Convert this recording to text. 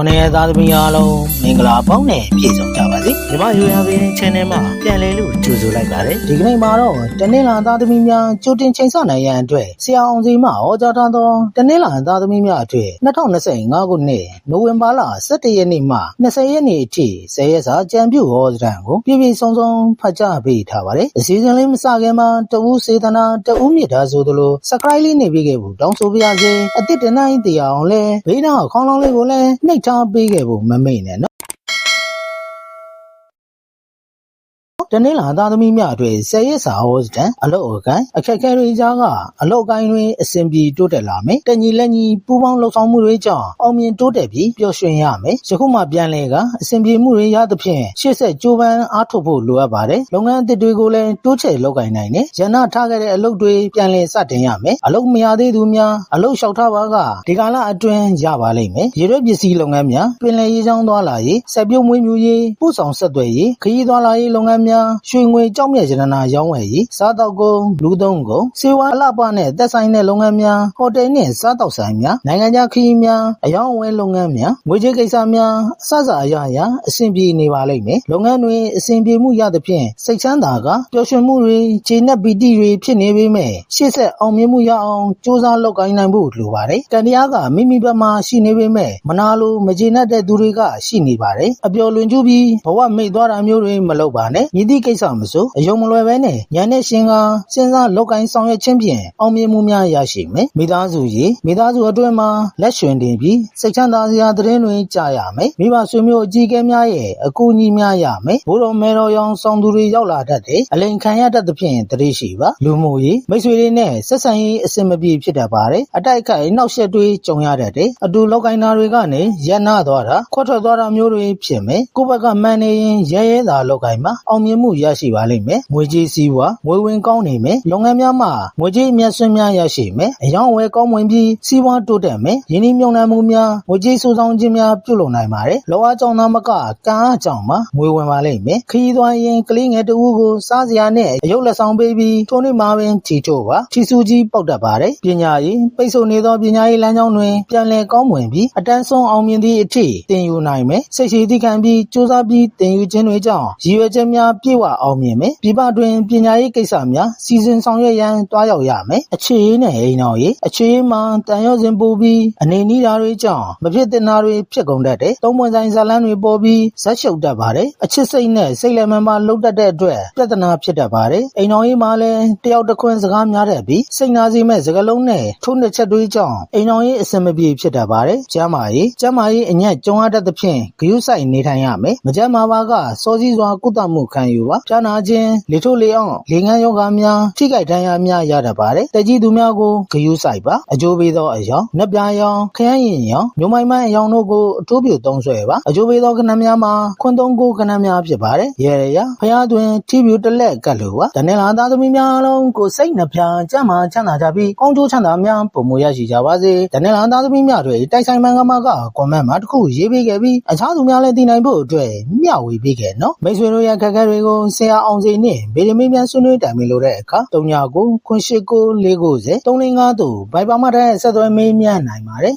ခုနှစ်ရက်သားသမီးအားလုံးမင်္ဂလာပေါင်းနဲ့ပြည့်စုံကြပါစေညီမရိုးရာပင် channel မှာပြန်လည်လို့ကြိုဆိုလိုက်ပါတယ်ဒီကနေ့မှာတော့တနင်္လာသားသမီးများကြိုတင်ချိန်ဆနိုင်ရန်အတွက်ဆရာအောင်စီမှဟောကြားထားသောတနင်္လာသားသမီးများအတွက်2025ခုနှစ်နိုဝင်ဘာလ17ရက်နေ့မှ20ရက်နေ့အထိ10ရက်စာကြံပြုဟောစတန်ကိုပြည့်ပြည့်စုံစုံဖတ်ကြားပေးထားပါတယ်အစီအစဉ်လေးမစခင်မှာတဦးစေတနာတဦးမြစ်တာဆိုသလို subscribe လေးနေပြီးခဲ့ဖို့တောင်းဆိုပါရစေအစ်စ်တနိုင်တရားအောင်လဲဘေးနားခေါင်းလောင်းလေးကိုလည်းနှိပ်ထားပေးခဲ့ဖို့ မမေ့နဲ့နော် တနင်္လာသားသမီးများအတွက်ဆယ်ရက်စာဟောစတန်အလုတ်အကိုင်အခက်အခဲတွေကြားကအလုတ်ကိုင်းတွေအစဉ်ပြေတိုးတက်လာမယ်တညီလက်ညီပူးပေါင်းလှုပ်ဆောင်မှုတွေကြောင့်အောင်မြင်တိုးတက်ပြီးပျော်ရွှင်ရမယ်ယခုမှပြန်လဲကအစဉ်ပြေမှုတွေရသဖြင့်ရှေ့ဆက်ကြိုးပမ်းအားထုတ်ဖို့လိုအပ်ပါတယ်လုပ်ငန်းအသစ်တွေကိုလည်းတိုးချဲ့လုပ်ကိုင်နိုင်တယ်ရန်နာထားခဲ့တဲ့အလုတ်တွေပြန်လဲစတင်ရမယ်အလုတ်မရသေးသူများအလုတ်လျှောက်ထားပါကဒီကာလအတွင်းရပါလိမ့်မယ်ရေရွက်ပစ္စည်းလုပ်ငန်းများပင်လယ်ရေးချောင်းသွားလာရေးစက်ပြုတ်မွေးမြူရေးပို့ဆောင်ဆက်သွယ်ရေးခရီးသွားလာရေးလုပ်ငန်းများရွှေငွေကြောက်မြတ်ရတနာရောင်းဝယ်ရေးစားတောက်ကုန်လူသုံးကုန်စေဝါအလှပနဲ့သက်ဆိုင်တဲ့လုပ်ငန်းများဟိုတယ်နှင့်စားတောက်ဆိုင်များနိုင်ငံခြားခရီးများအယောင်းအဝယ်လုပ်ငန်းများငွေကြေးကိစ္စများအစစအရာရာအဆင်ပြေနေပါလိမ့်မယ်လုပ်ငန်းတွေအဆင်ပြေမှုရသဖြင့်စိတ်ချမ်းသာကပျော်ရွှင်မှုတွေခြေနဲ့ပီတိတွေဖြစ်နေပေမဲ့ရှေ့ဆက်အောင်မြင်မှုရအောင်စ조사လုပ်ကိုင်နိုင်ဖို့လိုပါတယ်တန်တရားကမိမိဘက်မှာရှိနေပေမဲ့မနာလိုမကျေနပ်တဲ့သူတွေကရှိနေပါတယ်အပျော်လွန်ကျူးပြီးဘဝမိတ်သွားတာမျိုးတွေမလုပ်ပါနဲ့ညီတိကိစ္စမစိုးအယုံမလွယ်ပဲနဲ့ညာနဲ့ရှင်ကစဉ်းစားလုပ်ကိုင်ဆောင်ရွက်ခြင်းဖြင့်အောင်မြင်မှုများရရှိမယ်မိသားစုရေးမိသားစုအတွင်းမှာလက်ရွှင်တင်ပြီးစိတ်ချမ်းသာစရာသတင်းတွေကြားရမယ်မိဘဆွေမျိုးအကြီးအကဲများရဲ့အကူအညီများရမယ်ဘိုးတော်မဲတော်ရောင်ဆောင်သူတွေရောက်လာတတ်တယ်အလိန်ခံရတတ်သဖြင့်တတိရှိပါလူမှုရေးမိတ်ဆွေတွေနဲ့ဆက်ဆံရေးအဆင်မပြေဖြစ်တတ်ပါတယ်အတိုက်အခိုက်နှောက်ယှက်တွေကြုံရတတ်တယ်အတူလောက်ကိုင်းတာတွေကနေရန်နာသွားတာခွတ်ထွက်သွားတာမျိုးတွေဖြစ်မယ်ကိုယ့်ဘက်ကမှန်နေရင်ရဲရဲသာလောက်ကိုင်းမှာအောင်မြင်မှုရရှိပါလိမ့်မယ်ငွေကြေးစည်းဝါငွေဝင်ကောင်းနေမယ်လုပ်ငန်းများမှာငွေကြေးအမြတ်ဆွမ်းများရရှိမယ်အယောင်းအဝယ်ကောင်းမွန်ပြီးစီးပွားတိုးတက်မယ်ယင်းနှမြုံနှံမှုများငွေကြေးစုဆောင်းခြင်းများပြုလုပ်နိုင်ပါတယ်လောအားကြောင့်သားမကကံအားကြောင့်မှာငွေဝင်ပါလိမ့်မယ်ခရီးသွားရင်ကလေးငယ်တဦးကိုစားစရာနဲ့အယုတ်လက်ဆောင်ပေးပြီးထိုနေ့မှာပင်ထီချို့ပါထီဆူကြီးပေါက်တတ်ပါတယ်ပညာရေးပိတ်ဆို့နေသောပညာရေးလမ်းကြောင်းတွင်ပြန်လည်ကောင်းမွန်ပြီးအတန်းဆုံးအောင်မြင်သည့်အထိတင်ယူနိုင်မယ်စိတ်ရှိသည့်ခံပြီးစူးစမ်းပြီးတင်ယူခြင်းတွေကြောင့်ရည်ရွယ်ချက်များပြည့်ဝအောင်မြင်မယ်ပြပတွင်ပညာရေးကိစ္စများစီစဉ်ဆောင်ရွက်ရန်တွားရောက်ရမယ်အခြေရေးနဲ့အိမ်တော်ရေးအခြေရေးမှာတန်ရုံစဉ်ပို့ပြီးအနေနီးတာတွေကြောင့်မဖြစ်တင်တာတွေဖြစ်ကုန်တတ်တယ်သုံးပွင့်ဆိုင်ဇာလန်းတွေပေါ်ပြီးဇက်ရှုပ်တတ်ပါတယ်အချစ်စိတ်နဲ့စိတ်လည်းမမှလှုပ်တတ်တဲ့အတွက်ပြဿနာဖြစ်တတ်ပါတယ်အိမ်တော်ရေးမှာလည်းတယောက်တစ်ခွန်းစကားများတတ်ပြီးစိတ်နာစီမဲ့စကားလုံးနဲ့ထိုးနှစ်ချက်တွေကြောင့်အိမ်တော်ရေးအဆင်မပြေဖြစ်တတ်ပါတယ်ကျမ်းမာရေးကျမ်းမာရေးအညံ့ကြုံရတတ်သဖြင့်ဂရုစိုက်နေထိုင်ရမယ်မကျမ်းမာပါကစောစည်းစွာကုသမှုခံယူပါပြာနာခြင်းလေထုတ်လေအောင်လေငန်းယောဂများထိခိုက်ဒဏ်ရာများရတတ်ပါတယ်တက်ကြီးသူများကိုဂရုစိုက်ပါအကျိုးပေးသောအယောင်နှက်ပြာယောင်ခရမ်းရင်ယောင်မျိုးမိုင်းမိုင်းအယောင်တို့ကိုအထိုးပြသုံးဆွဲပါအကျိုးပေးသောခဏများမှာခွန်းသုံးကိုခဏများဖြစ်ပါတယ်ရေရရဖျားတွင်ထိပြူတစ်လက်ကတ်လိုပါတနေ့လာသားသမီးများလုံးကိုစိတ်နှပြကြမ်းမာချမ်းသာကြပြီးကောင်းကျိုးချမ်းသာများပုံမူရရှိကြပါစေတနေ့လာသားသမီးများတွေတိုက်ဆိုင်မှန်ကမကကွန်မန့်မှာတစ်ခုရေးပေးခဲ့ပြီးအခြားသူများလည်းသိနိုင်ဖို့အတွက်မျှဝေပေးခဲ့နော်မိတ်ဆွေတို့ရဲ့ခက်ခဲတွေကိုဆရာအောင်စိန်နဲ့ဗေဒမင်းများဆွေးနွေးတိုင်ပင်လို့တဲ့အခါတုံညာကိုခွန်ရှိကိုလေးကိုစေ305တို့ဘိုင်ပါမတဲ့ဆက်သွယ်မေးမြန်းနိုင်ပါတယ်